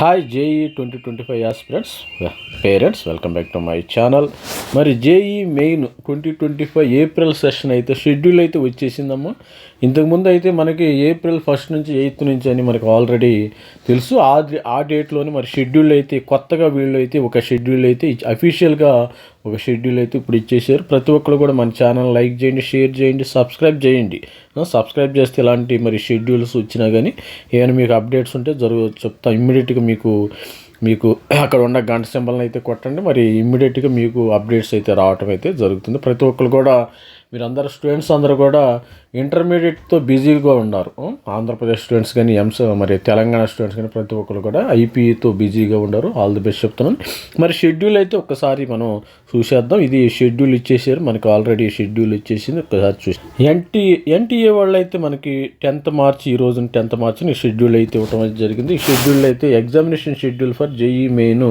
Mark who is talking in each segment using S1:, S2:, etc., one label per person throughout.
S1: Hi JEE twenty twenty five aspirants parents welcome back to my channel మరి JEE main twenty twenty five April session అయితే schedule అయితే వచ్చేసిందమ్మా. ఇంతకుముందు అయితే మనకి ఏప్రిల్ ఫస్ట్ నుంచి ఎయిత్ నుంచి అని మనకు ఆల్రెడీ తెలుసు. ఆ ఆ డేట్లోనే మరి షెడ్యూల్ అయితే కొత్తగా వీళ్ళు అయితే ఒక షెడ్యూల్ అయితే అఫీషియల్గా ఒక షెడ్యూల్ అయితే ఇప్పుడు ఇచ్చేసారు ప్రతి ఒక్కరు కూడా మన ఛానల్ లైక్ చేయండి షేర్ చేయండి సబ్స్క్రైబ్ చేయండి. సబ్స్క్రైబ్ చేస్తే ఇలాంటి మరి షెడ్యూల్స్ వచ్చినా కానీ ఏమైనా మీకు అప్డేట్స్ ఉంటే జరుగు చెప్తా. ఇమ్మీడియట్గా మీకు మీకు అక్కడ ఉన్న గంట సింబల్ని అయితే కొట్టండి. మరి ఇమ్మీడియట్గా మీకు అప్డేట్స్ అయితే రావటం అయితే జరుగుతుంది. ప్రతి ఒక్కరు కూడా మీరందరూ స్టూడెంట్స్ అందరూ కూడా ఇంటర్మీడియట్తో బిజీగా ఉన్నారు. ఆంధ్రప్రదేశ్ స్టూడెంట్స్ కానీ ఎంస మరి తెలంగాణ స్టూడెంట్స్ కానీ ప్రతి ఒక్కరు కూడా ఐపీఈతో బిజీగా ఉన్నారు ఆల్ ది బెస్ట్ చెప్తున్నాను. మరి షెడ్యూల్ అయితే ఒక్కసారి మనం చూసేద్దాం. ఇది షెడ్యూల్ ఇచ్చేసారు. మనకి ఆల్రెడీ షెడ్యూల్ ఇచ్చేసింది. ఒక్కసారి చూసి ఎన్టీ ఎన్టీఏ వాళ్ళు అయితే మనకి టెన్త్ మార్చి ఈ రోజున టెన్త్ మార్చి షెడ్యూల్ అయితే ఇవ్వడం అయితే జరిగింది. ఈ షెడ్యూల్ అయితే examination schedule for JEE main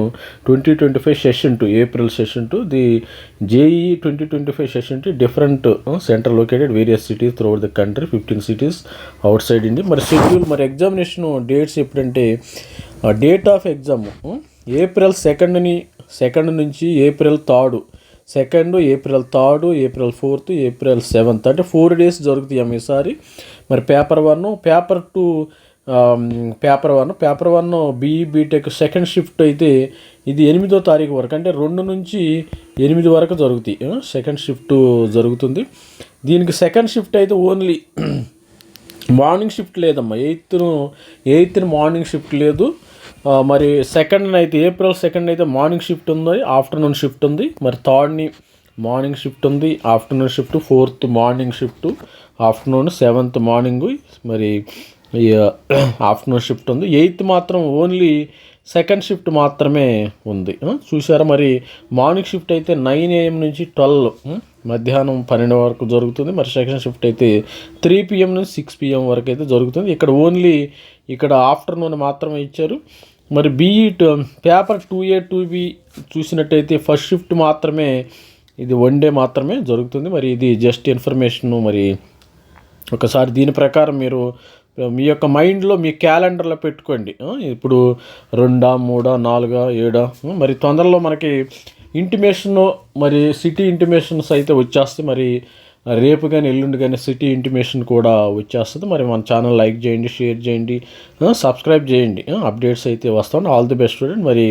S1: twenty twenty five session two April session two. The JEE twenty twenty five session two different centre located various cities through the country fifteen cities outside India మరి schedule మరి examination dates ఎప్పుడంటే date of exam April సెకండ్ని second నుంచి April third second April third April fourth April seventh అంటే four days జరుగుతాయి ఈసారి. మరి paper one paper two paper one. Paper one BE BTech second shift అయితే ఇది ఎనిమిదో తారీఖు వరకు అంటే రెండు నుంచి ఎనిమిది వరకు జరుగుతాయి. సెకండ్ షిఫ్ట్ జరుగుతుంది. దీనికి సెకండ్ షిఫ్ట్ అయితే ఓన్లీ మార్నింగ్ షిఫ్ట్ లేదమ్మా. ఎయిత్ను ఎయిత్ని మార్నింగ్ షిఫ్ట్ లేదు. మరి సెకండ్ అయితే ఏప్రిల్ సెకండ్ అయితే మార్నింగ్ షిఫ్ట్ ఉంది ఆఫ్టర్నూన్ షిఫ్ట్ ఉంది. మరి థర్డ్ని మార్నింగ్ షిఫ్ట్ ఉంది afternoon shift fourth morning shift afternoon seventh morning. మరి ఆఫ్టర్నూన్ షిఫ్ట్ ఉంది. ఎయిత్ మాత్రం ఓన్లీ సెకండ్ షిఫ్ట్ మాత్రమే ఉంది. చూసారా మరి? మార్నింగ్ షిఫ్ట్ అయితే నైన్ ఏఎం నుంచి ట్వెల్వ్ మధ్యాహ్నం పన్నెండు వరకు జరుగుతుంది. మరి సెకండ్ షిఫ్ట్ అయితే త్రీ పిఎం నుంచి సిక్స్ పిఎం వరకు అయితే జరుగుతుంది. ఇక్కడ ఓన్లీ ఇక్కడ ఆఫ్టర్నూన్ మాత్రమే ఇచ్చారు. మరి BE paper two A two B చూసినట్టయితే ఫస్ట్ షిఫ్ట్ మాత్రమే ఇది వన్ డే మాత్రమే జరుగుతుంది. మరి ఇది జస్ట్ ఇన్ఫర్మేషన్ మరి ఒకసారి దీని ప్రకారం మీరు మీ యొక్క మైండ్లో మీ క్యాలెండర్లో పెట్టుకోండి. ఇప్పుడు రెండా మూడా నాలుగా ఏడా మరి తొందరలో మనకి ఇంటిమేషన్ మరి సిటీ ఇంటిమేషన్స్ అయితే వచ్చేస్తే మరి రేపు కానీ ఎల్లుండి కానీ సిటీ ఇంటిమేషన్ కూడా వచ్చేస్తుంది. మరి మన ఛానల్ లైక్ చేయండి షేర్ చేయండి సబ్స్క్రైబ్ చేయండి. అప్డేట్స్ అయితే వస్తాను ఆల్ ది బెస్ట్ స్టూడెంట్. మరి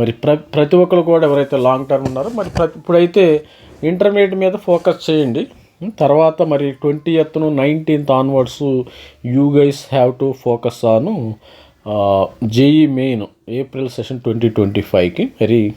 S1: మరి ప్ర ప్రతి ఒక్కరు కూడా ఎవరైతే లాంగ్ టర్మ్ ఉన్నారో మరి ప్రతి ఇప్పుడైతే ఇంటర్మీడియట్ మీద ఫోకస్ చేయండి. తర్వాత మరి twenty ఎత్ను nineteenth onwards you guys have to focus on JEE main April session twenty twenty ఫైవ్కి. వెరీ